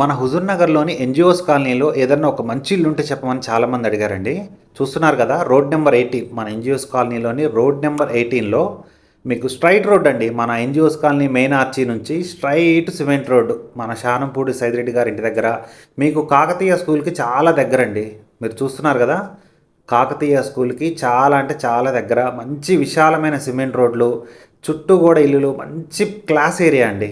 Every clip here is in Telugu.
మన హుజూర్ నగర్లోని ఎన్జిఓస్ కాలనీలో ఏదన్నా ఒక మంచి ఇల్లు ఉంటే చెప్పమని చాలామంది అడిగారండి. చూస్తున్నారు కదా రోడ్ నెంబర్ ఎయిటీన్ మన ఎన్జిఓస్ కాలనీలోని రోడ్ నెంబర్ ఎయిటీన్లో మీకు స్ట్రైట్ రోడ్ అండి. మన ఎన్జిఓస్ కాలనీ మెయిన్ ఆర్చీ నుంచి స్ట్రైట్ సిమెంట్ రోడ్ మన శానంపూడి సైదిరెడ్డి గారి ఇంటి దగ్గర. మీకు కాకతీయ స్కూల్కి చాలా దగ్గరండి. మీరు చూస్తున్నారు కదా కాకతీయ స్కూల్కి చాలా అంటే చాలా దగ్గర. మంచి విశాలమైన సిమెంట్ రోడ్లు చుట్టూ కూడా ఇల్లులు మంచి క్లాస్ ఏరియా అండి.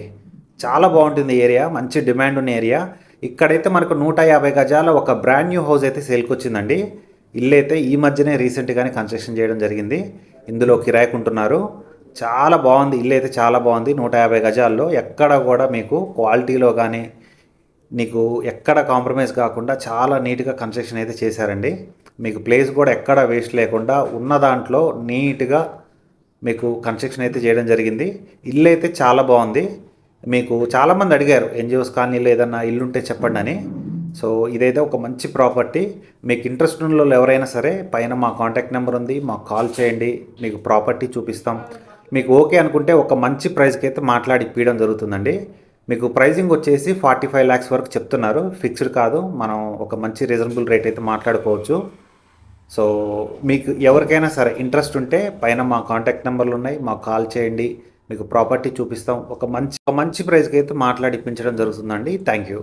చాలా బాగుంటుంది ఏరియా మంచి డిమాండ్ ఉన్న ఏరియా. ఇక్కడైతే మనకు నూట యాభై గజాల ఒక బ్రాండ్ న్యూ హౌస్ అయితే సేల్కి వచ్చిందండి. ఇల్లు అయితే ఈ మధ్యనే రీసెంట్గానే కన్స్ట్రక్షన్ చేయడం జరిగింది. ఇందులో కిరాయికుంటున్నారు. చాలా బాగుంది ఇల్లు అయితే చాలా బాగుంది. నూట యాభై గజాల్లో ఎక్కడ కూడా మీకు క్వాలిటీలో కానీ నీకు ఎక్కడ కాంప్రమైజ్ కాకుండా చాలా నీట్గా కన్స్ట్రక్షన్ అయితే చేశారండి. మీకు ప్లేస్ కూడా ఎక్కడ వేస్ట్ లేకుండా ఉన్న దాంట్లో నీట్గా మీకు కన్స్ట్రక్షన్ అయితే చేయడం జరిగింది. ఇల్లు అయితే చాలా బాగుంది. మీకు చాలామంది అడిగారు ఎన్జిఓస్ కాలనీలో ఏదన్నా ఇల్లు ఉంటే చెప్పండి అని. సో ఇదైతే ఒక మంచి ప్రాపర్టీ. మీకు ఇంట్రెస్ట్ ఉన్న వాళ్ళు ఎవరైనా సరే పైన మా కాంటాక్ట్ నెంబర్ ఉంది మాకు కాల్ చేయండి మీకు ప్రాపర్టీ చూపిస్తాం. మీకు ఓకే అనుకుంటే ఒక మంచి ప్రైస్కి అయితే మాట్లాడి ఇప్పించడం జరుగుతుందండి. మీకు ప్రైజింగ్ వచ్చేసి ఫార్టీ ఫైవ్ ల్యాక్స్ వరకు చెప్తున్నారు. ఫిక్స్డ్ కాదు మనం ఒక మంచి రీజనబుల్ రేట్ అయితే మాట్లాడుకోవచ్చు. సో మీకు ఎవరికైనా సరే ఇంట్రెస్ట్ ఉంటే పైన మా కాంటాక్ట్ నెంబర్లు ఉన్నాయి మాకు కాల్ చేయండి. మీకు ప్రాపర్టీ చూపిస్తాం. ఒక మంచి ఒక మంచి ప్రైస్కి అయితే మాట్లాడిపించడం జరుగుతుందండి. Thank you